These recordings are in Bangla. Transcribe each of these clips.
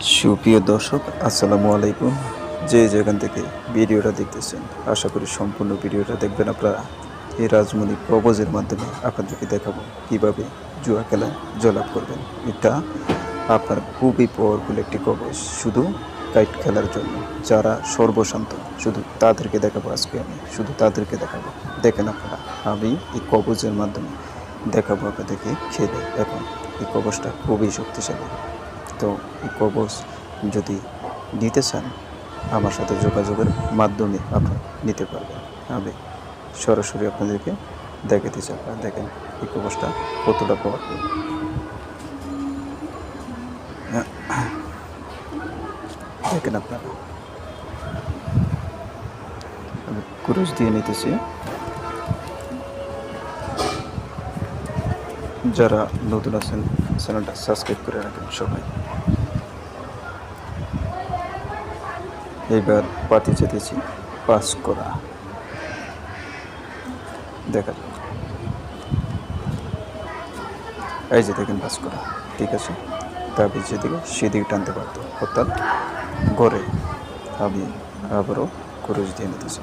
সুপ্রিয় দর্শক, আসসালামু আলাইকুম। যে যেখান থেকে ভিডিওটা দেখতেছেন, আশা করি সম্পূর্ণ ভিডিওটা দেখবেন আপনারা। এই রাজমণি প্রবোজের মাধ্যমে আপনাদেরকে দেখাবো কীভাবে জুয়া খেলা জয়লাভ করবেন। এটা আপনার খুবই পাওয়ারফুল একটি কবজ, শুধু কাইট খেলার জন্য। যারা সর্বশান্ত, শুধু তাদেরকে দেখাবো আজকে আমি, শুধু তাদেরকে দেখাবো। দেখেন আপনারা, আমি এই কবজের মাধ্যমে দেখাবো আপনাদেরকে খেলে। এখন এই কবজটা খুবই শক্তিশালী। তো কবচ যদি নিতে চান, আমার সাথে যোগাযোগের মাধ্যমে আপনারা নিতে পারবেন। আমি সরাসরি আপনাদেরকে দেখাতে চাই। আপনারা দেখেন এই কবচটা কতটা পাওয়ারফুল দেখেন আপনারা। আমি কুরুশ দিয়ে নিতেছি। যারা নতুন আছেন, চ্যানেলটা সাবস্ক্রাইব করে রাখেন সবাই। এইবার পাতি চেতেছি পাস করা। দেখা এই যে দেখেন পাস করা। ঠিক আছে? তারপর যেদিকে, সেদিকে টানতে পারতো। অর্থাৎ গড়ে আমি আবারও খরচ দিয়ে নিতেছি।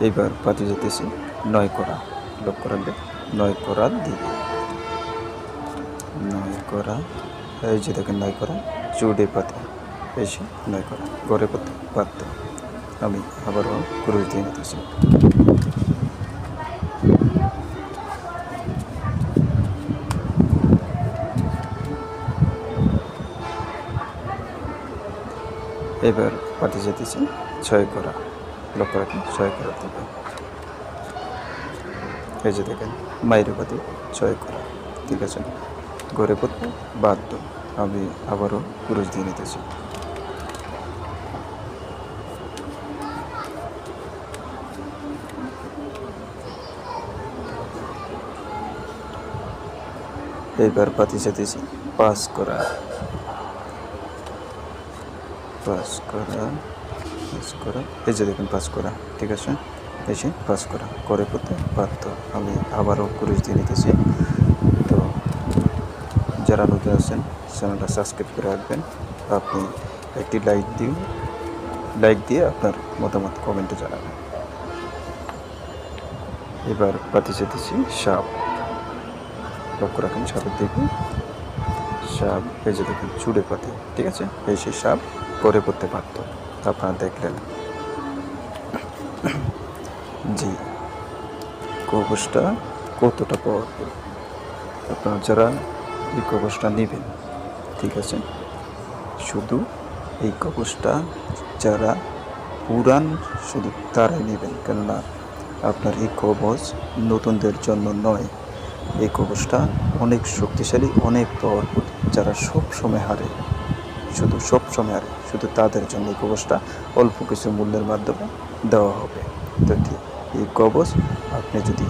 এইবার পাতি যেতেছি নয় করা। লক্ষ্য রাখবে নয় করা দিকে নয় করা এই যে দেখেন নয় করা চুডে পাতে। এসে নয় করা গড়ে পাতে। পাত। আমি আবারও ক্রুশ দিয়ে নিতেছি। এবার পাতি যেতেছি ছয় করা লক্ষ্য রাখুন, ছয় করা থেকে এই যে দেখেন পাতি ছয় করা। ঠিক আছে? গড়ে পড়তে বাধ্য আমি আবারও পুরুষ দিয়ে নিতেছি। এইবার পাতি যেতেছি পাস করা। পাস করা পাস করা। এই যে দেখুন, পাস করা। ঠিক আছে? এসে পাস করা, করে করতে বাধ্য। আমি আবারও কুড়িশ দিয়ে নিতেছি তো যারা নতুন আছেন, চ্যানেলটা সাবস্ক্রাইব করে রাখবেন। আপনি একটি লাইক দিন, লাইক দিয়ে আপনার মতামত কমেন্টে জানাবেন। এবার পাতি যেতেছি সাপ। লক্ষ্য রাখেন, সাপের দিকে। সাপ যে দেখুন চুড়ে পাতি, ঠিক আছে? এই সেই সাপ করে করতে পারতো আপনারা দেখলেন। জি। কবচটা কতটা পাওয়ারফুল আপনারা যারা এই কবচটা নেবেন, ঠিক আছে? শুধু এই কবচটা যারা পুরান শুধু তারাই নেবেন, কেননা আপনার এই কবচ নতুনদের জন্য নয়। এই কবচটা অনেক শক্তিশালী, অনেক পাওয়ারফুল যারা সব সময় হারে, শুধু সব সময় হারে, শুধু তাদের জন্য এই কবচটা অল্প কিছু মূল্যের মাধ্যমে দেওয়া হবে। তো ঠিক। এই কবচ আপনি যদি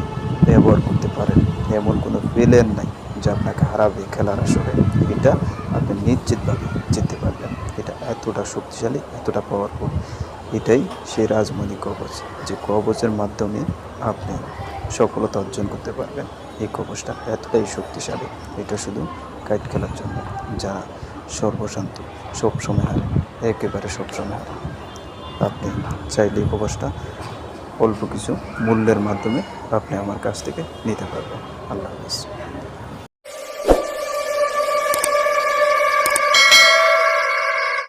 ব্যবহার করতে পারেন, এমন কোনো প্লেন নাই যে আপনাকে হারাবে, খেলার আসরে। এটা আপনি নিশ্চিতভাবে জিততে পারবেন। এটা এতটা শক্তিশালী, এতটা পাওয়ারফুল এটাই সেই রাজমণি কবচ যে কবচের মাধ্যমে আপনি সফলতা অর্জন করতে পারবেন। এই কবচটা এতটাই শক্তিশালী, এটা শুধু কাইট খেলার জন্য যারা সর্বশান্ত, সবসময় হারে, একেবারে সবসময় হারে। আপনি চাইলে এই কবচটা অল্প কিছু মূল্যের মাধ্যমে আপনি আমার কাছ থেকে নিতে পারবেন। আল্লাহ হাফিজ।